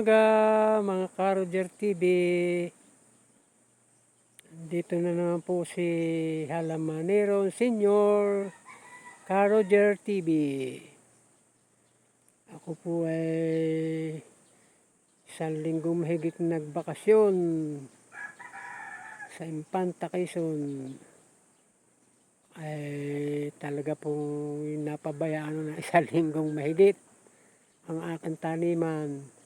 umaga mga Karoger TV. Dito na naman po si Halamanero Senior Karoger TV. Ako po ay isang linggo mahigit nagbakasyon sa Impanta, Quezon. Ay talaga pong napabayaan na isang linggong mahigit ang aking taniman.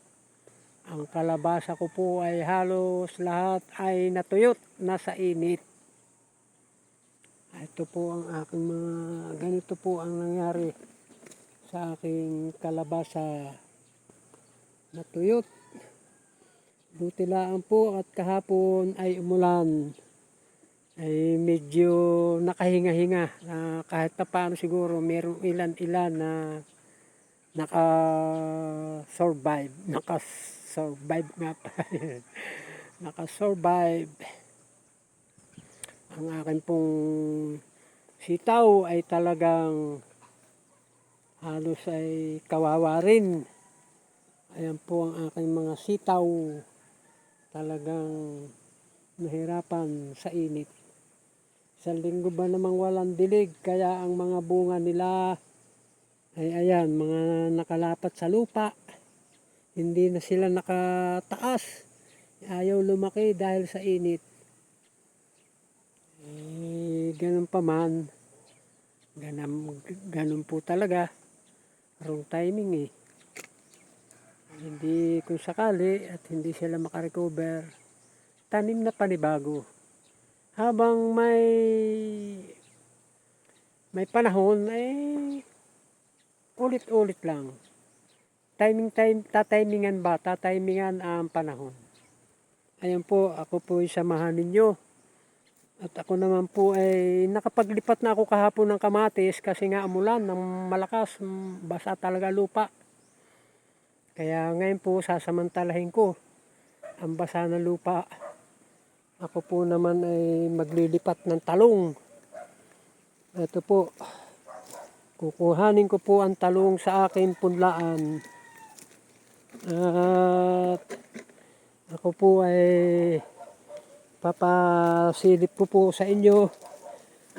Ang kalabasa ko po ay halos lahat ay natuyot, nasa init. Ito po ang aking mga, ganito po ang nangyari sa aking kalabasa. Natuyot. Buti lang po at kahapon ay umulan. Ay medyo nakahinga-hinga na kahit pa paano siguro merong ilan-ilan na naka-survive. Naka-survive nga pa. naka-survive. Ang akin pong sitaw ay talagang halos ay kawawa rin. Ayan po ang aking mga sitaw. Talagang nahirapan sa init. Sa linggo ba namang walang dilig, kaya ang mga bunga nila ay ayan, mga nakalapat sa lupa. Hindi na sila nakataas. Ayaw lumaki dahil sa init. Eh, ganun pa man. Ganun, ganun po talaga. Wrong timing eh. Hindi kung sakali at hindi sila makarecover, tanim na panibago. Habang may may panahon eh ulit-ulit lang. Timing time, tatimingan ba? Tatimingan ang panahon. Ayan po, ako po ay samahan ninyo. At ako naman po ay nakapaglipat na ako kahapon ng kamatis kasi nga umulan ng malakas, basa talaga lupa. Kaya ngayon po sasamantalahin ko ang basa ng lupa. Ako po naman ay maglilipat ng talong. Ito po, kukuhanin ko po ang talong sa aking punlaan. At ako po ay papasilip ko po sa inyo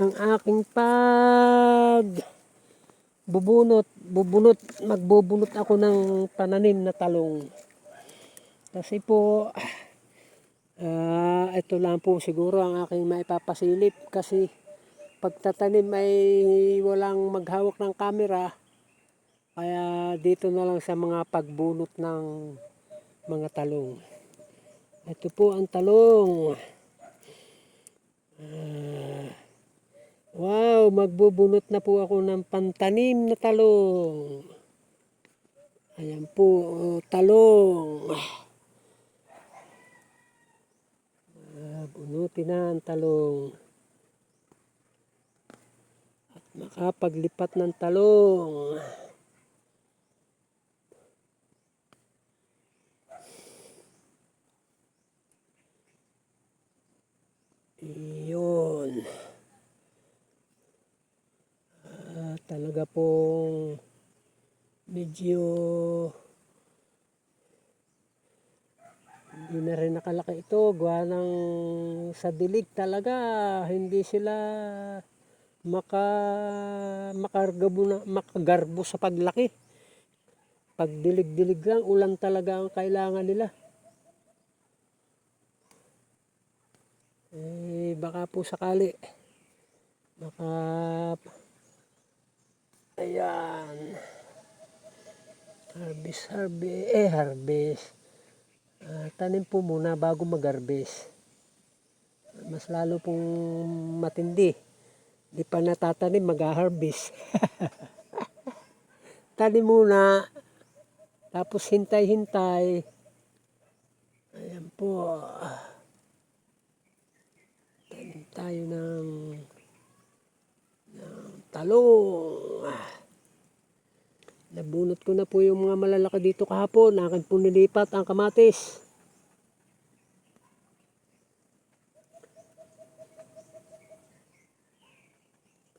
ang aking pag bubunot, bubunot, magbubunot ako ng pananim na talong. Kasi po, ah ito lang po siguro ang aking maipapasilip kasi pagtatanim ay walang maghawak ng camera. Kaya dito na lang sa mga pagbunot ng mga talong. Ito po ang talong. Ah, wow, magbubunot na po ako ng pantanim na talong. Ayan po, oh, talong. Ah, bunutin na ang talong. At makapaglipat ng talong. Iyon. Ah, talaga pong medyo hindi na rin nakalaki ito. Gawa ng sa dilig talaga. Hindi sila maka makargabo na, makagarbo sa paglaki. Pag dilig-dilig lang, ulan talaga ang kailangan nila. Eh, baka po sakali. Baka, ayan. Harvest, harvest, eh, harvest. Ah, tanim po muna bago mag-harvest. Mas lalo pong matindi. Di pa natatanim, mag-harvest. tanim muna, tapos hintay-hintay. Ayan po. Tanim tayo ng talong. Nabunot ko na po yung mga malalaki dito kahapon. Akin po nilipat ang kamatis.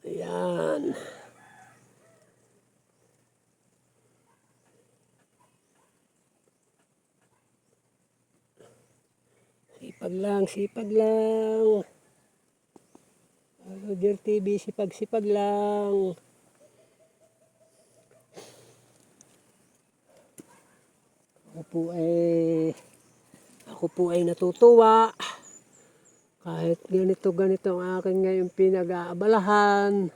Ayan. Sipag lang, sipag lang. Roger TV, sipag-sipag lang. Ako po ay ako po ay natutuwa kahit ganito ganito ang akin ngayon pinag-aabalahan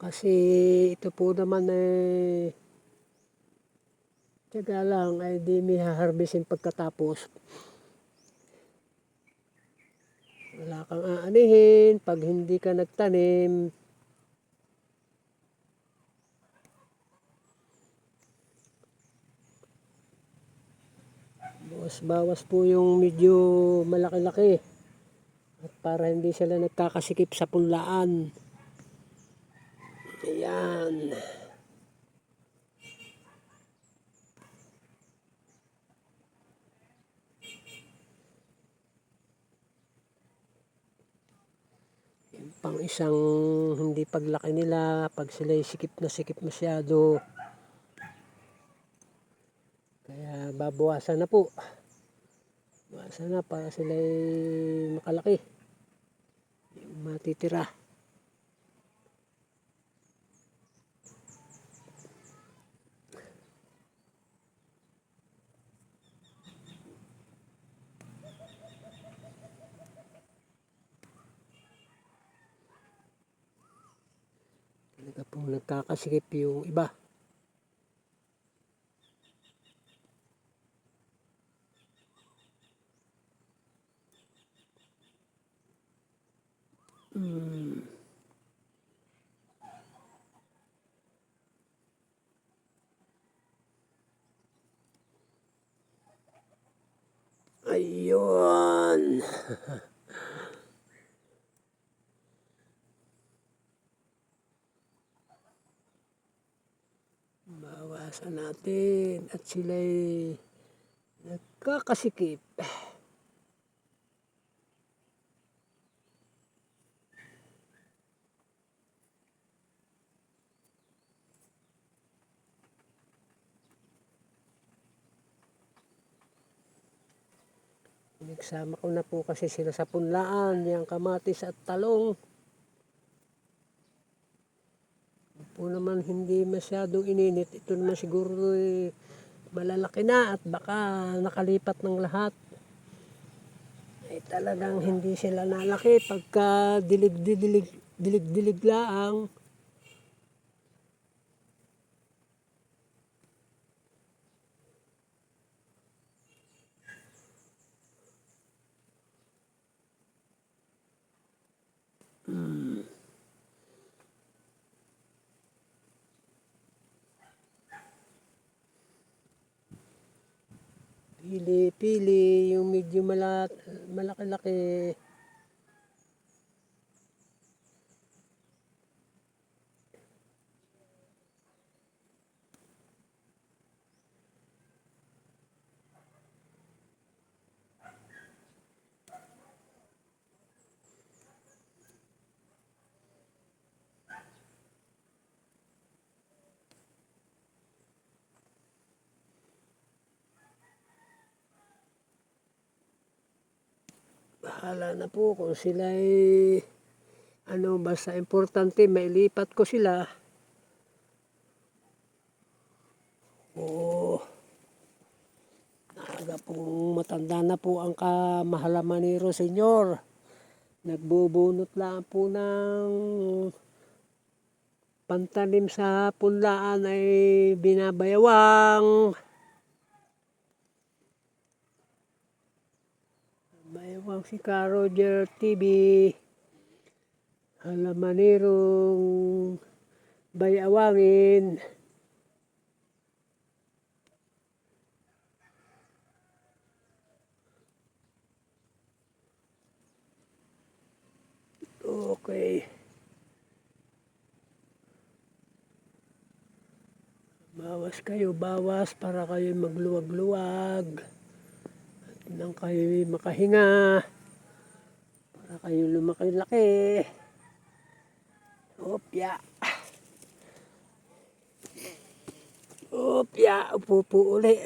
kasi ito po naman eh Tiyaga lang ay di may haharbisin pagkatapos. Wala kang aanihin pag hindi ka nagtanim. Bawas-bawas po yung medyo malaki-laki. At para hindi sila nagkakasikip sa punlaan. Ayan. Yung pang isang hindi paglaki nila, pag sila sikip na sikip masyado. Kaya babawasan na po. Bawasan na para sila makalaki. Matitira. Talaga pong nagkakasikip yung iba. Hmm. Bawasan natin at sila'y nagkakasikip. Nagsama ko na po kasi sila sa punlaan, yung kamatis at talong. Po naman hindi masyadong ininit. Ito naman siguro eh, malalaki na at baka nakalipat ng lahat. Ay talagang hindi sila nalaki pagka dilig-dilig dilig-dilig laang. Pili-pili yung medyo malat, malaki-laki. Bahala na po kung sila ay ano basta importante mailipat ko sila. Oo. Naaga pong matanda na po ang kamahalamaniro senyor. Nagbubunot lang po ng pantanim sa punlaan ay binabayawang. Ka Roger TV. Halamanirong bayawangin. Okay. Bawas kayo, bawas para kayo magluwag-luwag. Nang kayo makahinga. Para kayo lumaki-laki. Opya. Opya, upo po uli.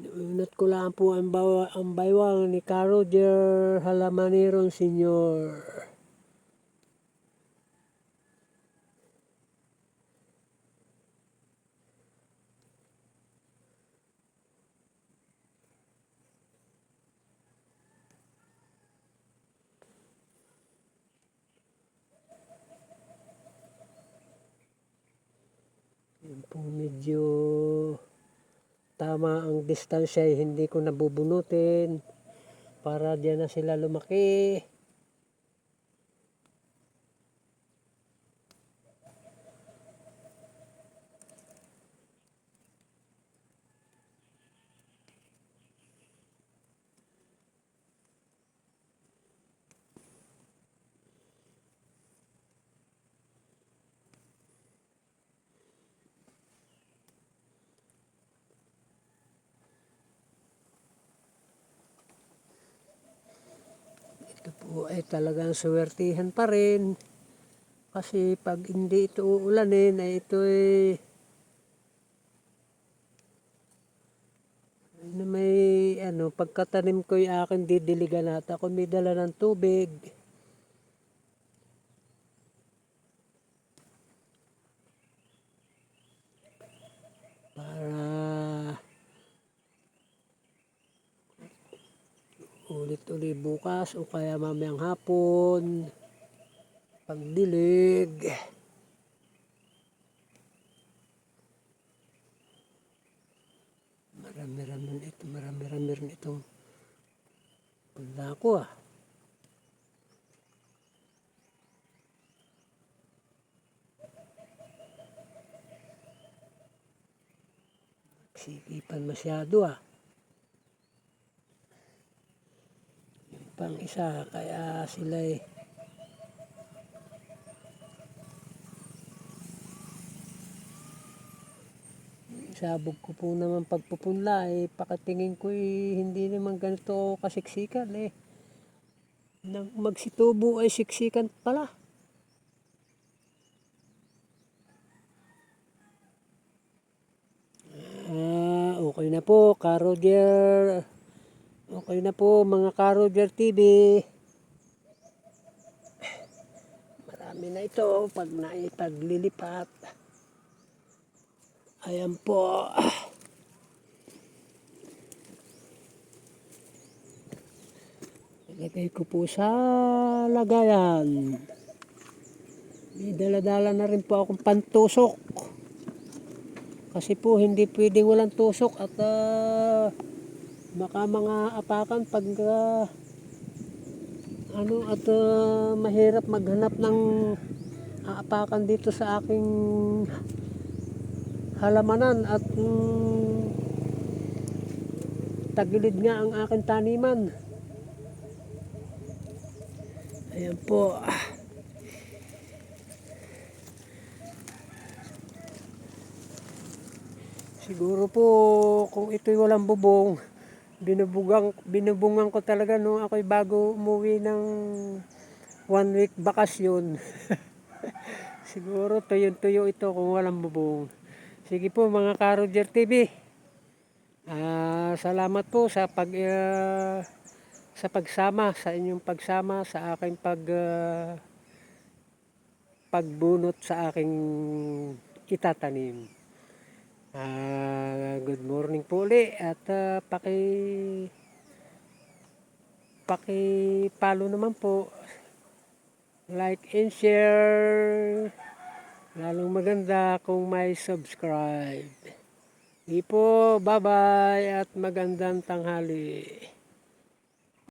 Unat ko lang po ang, bawa, ang baywang ni Caroger Halamaneron Senior. Po medyo tama ang distansya ay hindi ko nabubunutin para diyan na sila lumaki. Ay talagang suwertihan pa rin. Kasi pag hindi ito uulanin ay ito ay na may ano pagkatanim ko yung akin didiligan at ako may dala ng tubig. Para ulit-ulit bukas o kaya mamayang hapon. Pagdilig. Marami-rami rin ito marami-rami rin itong punla ko ah. Sikipan masyado ah pang isa kaya sila eh. Sabog ko po naman pagpupunla eh. Pakatingin ko eh hindi naman ganito kasiksikan eh. Nang magsitubo ay siksikan pala. Ah okay na po Karoger okay na po mga Karoger TV marami na ito pag naipaglilipat Ayan po. Ilagay ko po sa lagayan. May dala-dala na rin po akong pantusok. Kasi po hindi pwedeng walang tusok at ah, baka mga apakan pag ah, ano at ah, mahirap maghanap ng aapakan dito sa aking halamanan at mm, tagilid nga ang aking taniman. Ayan po. Siguro po kung ito'y walang bubong, binubugang, binubungan ko talaga nung ako'y bago umuwi ng one week bakasyon. Siguro tuyo-tuyo ito kung walang bubong. Sige po mga Karoger TV. Ah, salamat po sa pag ah, sa pagsama sa inyong pagsama sa aking pag ah, pagbunot sa aking itatanim. Ah, good morning po uli at ah, paki paki follow naman po like and share Lalong maganda kung may subscribe. Di po, bye-bye at magandang tanghali.